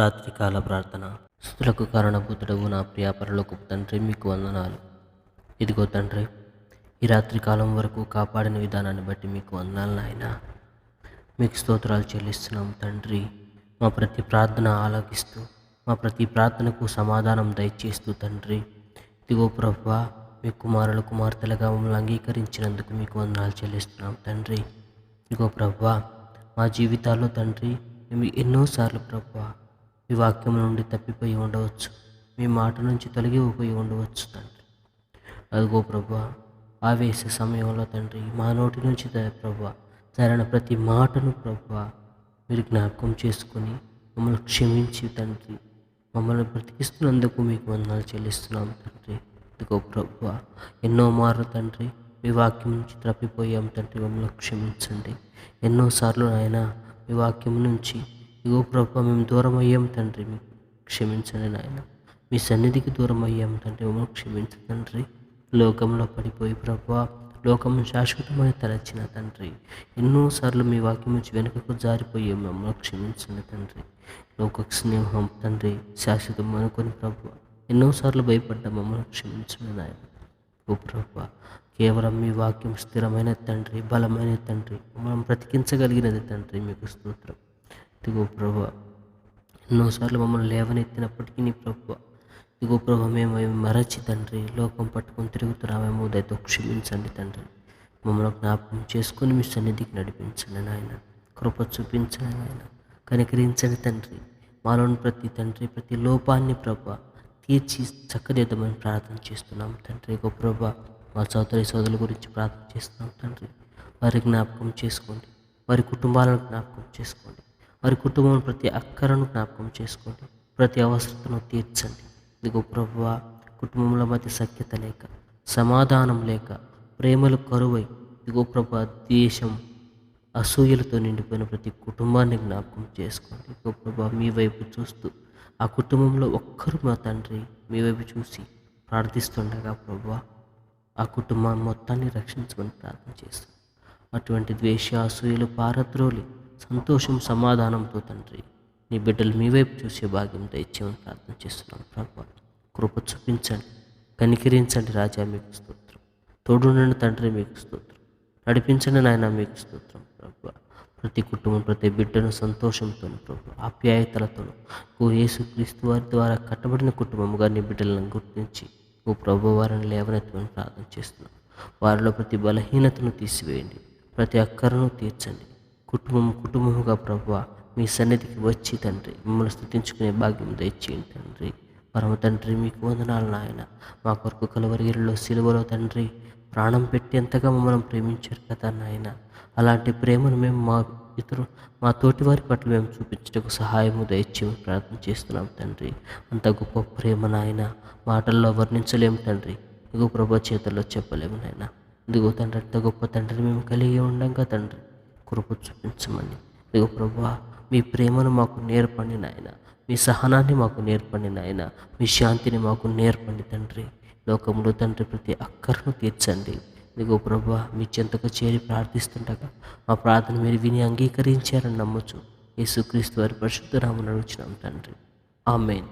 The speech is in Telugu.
రాత్రికాల ప్రార్థన. స్థుతులకు కారణభూతుడవు నా ప్రియాపరలోకపు తండ్రి మీకు వందనాలు. ఇదిగో తండ్రి ఈ రాత్రికాలం వరకు కాపాడిన విధానాన్ని బట్టి మీకు వందనాలు నాయన. మీకు స్తోత్రాలు చెల్లిస్తున్నాం తండ్రి. మా ప్రతి ప్రార్థన ఆలకిస్తూ మా ప్రతి ప్రార్థనకు సమాధానం దయచేస్తూ తండ్రి. ఇదిగో ప్రభా మీ కుమారుల కుమార్తెలుగా మమ్మల్ని అంగీకరించినందుకు మీకు వందనాలు చెల్లిస్తున్నాం తండ్రి. ఇదిగో ప్రభా మా జీవితాల్లో తండ్రి మేము ఎన్నోసార్లు ప్రభా మీ వాక్యం నుండి తప్పిపోయి ఉండవచ్చు. మీ మాట నుంచి తొలగిపోయి ఉండవచ్చు తండ్రి. అదిగో ప్రభా ఆవేశ సమయంలో తండ్రి మా నోటి నుంచి ప్రభా సరైన ప్రతి మాటను ప్రభా మీరు జ్ఞాపకం చేసుకొని మమ్మల్ని క్షమించి తండ్రి. మమ్మల్ని బ్రతికిస్తున్నందుకు మీకు వందనాలు చెల్లిస్తున్నాం తండ్రి. ఇదిగో ప్రభా ఎన్నో మార్లు తండ్రి మీ వాక్యం నుంచి తప్పిపోయాం తండ్రి మమ్మల్ని క్షమించండి. ఎన్నోసార్లు నాయన మీ వాక్యం నుంచి ఇగో ప్రభా మేము దూరం అయ్యాం తండ్రి మీకు క్షమించండి నాయన. మీ సన్నిధికి దూరం అయ్యాం తండ్రి మమ్మల్ని క్షమించు తండ్రి. లోకంలో పడిపోయి ప్రభా లోకం శాశ్వతమని తలచిన తండ్రి. ఎన్నోసార్లు మీ వాక్యం నుంచి వెనుకకు జారిపోయే మమ్మల్ని క్షమించండి తండ్రి. లోక స్నేహం తండ్రి శాశ్వతం అనుకుని ప్రభు ఎన్నోసార్లు భయపడ్డ మమ్మల్ని క్షమించండి నాయన. ఓ ప్రభు కేవలం మీ వాక్యం స్థిరమైన తండ్రి బలమైన తండ్రి మమ్మల్ని బ్రతికించగలిగినది తండ్రి మీకు స్తోత్రం. ఇదిగో ప్రభు ఎన్నోసార్లు మమ్మల్ని లేవనెత్తినప్పటికీ నీ ప్రభు. ఇదిగో ప్రభు మేము మరచి తండ్రి లోకం పట్టుకొని తిరుగుతున్నామేమో దయతో క్షమించండి తండ్రి. మమ్మల్ని జ్ఞాపకం చేసుకొని మీ సన్నిధికి నడిపించండి నాయన. కృప చూపించండి నాయన. కనికరించండి తండ్రి. మాలోని ప్రతి తండ్రి ప్రతి లోపాన్ని ప్రభ తీర్చి చక్కదిద్దమని ప్రార్థన చేస్తున్నాం తండ్రి. ఇగో ప్రభా మా సోదరి సోదరుల గురించి ప్రార్థన చేస్తున్నాం తండ్రి. వారి జ్ఞాపకం చేసుకోండి. వారి కుటుంబాలను జ్ఞాపకం చేసుకోండి. వారి కుటుంబం ప్రతి అక్కరను జ్ఞాపకం చేసుకోండి. ప్రతి అవసరతను తీర్చండి. ఇదిగో ప్రభువా కుటుంబంలో మధ్య సఖ్యత లేక సమాధానం లేక ప్రేమలు కరువై ఇదిగో ప్రభు ద్వేషం అసూయలతో నిండిపోయిన ప్రతి కుటుంబాన్ని జ్ఞాపకం చేసుకోండి. ఇదిగో ప్రభు మీ వైపు చూస్తూ ఆ కుటుంబంలో ఒక్కరు మా తండ్రి మీ వైపు చూసి ప్రార్థిస్తుండగా ప్రభు ఆ కుటుంబాన్ని మొత్తాన్ని రక్షించమని ప్రార్థన చేస్తాం అటువంటి ద్వేష అసూయలు పారద్రోలి సంతోషం సమాధానంతో తండ్రి నీ బిడ్డలు మీ వైపు చూసే భాగ్యం దయచేయమని ప్రార్థన చేస్తున్నాం. ప్రభు కృప చూపించండి కనికరించండి రాజా మీకు స్తోత్రం. తోడుండండి తండ్రి మీకు స్తోత్రం. నడిపించండి నాయన మీకు స్తోత్రం. ప్రభు ప్రతి కుటుంబం ప్రతి బిడ్డను సంతోషంతో ప్రభు ఆప్యాయతలతోను ఓ యేసుక్రీస్తు వారి ద్వారా కట్టబడిన కుటుంబముగా నీ బిడ్డలను గుర్తించి ఓ ప్రభు వారిని లేవనెత్తమని ప్రార్థన చేస్తున్నాం. వారిలో ప్రతి బలహీనతను తీసివేయండి ప్రతి అక్కరను తీర్చండి. కుటుంబం కుటుంబముగా ప్రభు మీ సన్నిధికి వచ్చి తండ్రి మిమ్మల్ని స్థుతించుకునే భాగ్యం దయచేయండి తండ్రి. పరమ తండ్రి మీకు వందనాలు నాయన. మా కొరకు కలవరిలో సిలువలో తండ్రి ప్రాణం పెట్టేంతగా మమ్మల్ని ప్రేమించారు కదా నాయన. అలాంటి ప్రేమను మేము మా ఇతరు మా తోటి వారి పట్ల మేము చూపించటకు సహాయము దయచేయమని ప్రార్థన చేస్తున్నాం తండ్రి. అంత గొప్ప ప్రేమ నాయన. మాటల్లో వర్ణించలేము తండ్రి. ఇగో ప్రభా చేతల్లో చెప్పలేము నాయన. ఇదిగో తండ్రి అంత గొప్ప తండ్రిని మేము కలిగి ఉండగా తండ్రి. కృప చూపించమని. ఇదిగో ప్రభా మీ ప్రేమను మాకు నేర్పండి నాయన. మీ సహనాన్ని మాకు నేర్పండి నాయన. మీ శాంతిని మాకు నేర్పండి తండ్రి. లోకంలో తండ్రి ప్రతి అక్కరను తీర్చండి. ఇదిగో ప్రభా మీ చెంతకు చేరి ప్రార్థిస్తుండగా మా ప్రార్థన మీరు విని అంగీకరించారని నమ్మచ్చు యేసుక్రీస్తు వారి పరిశుద్ధ రామును అడుగుచున్నాం తండ్రి. ఆమెన్.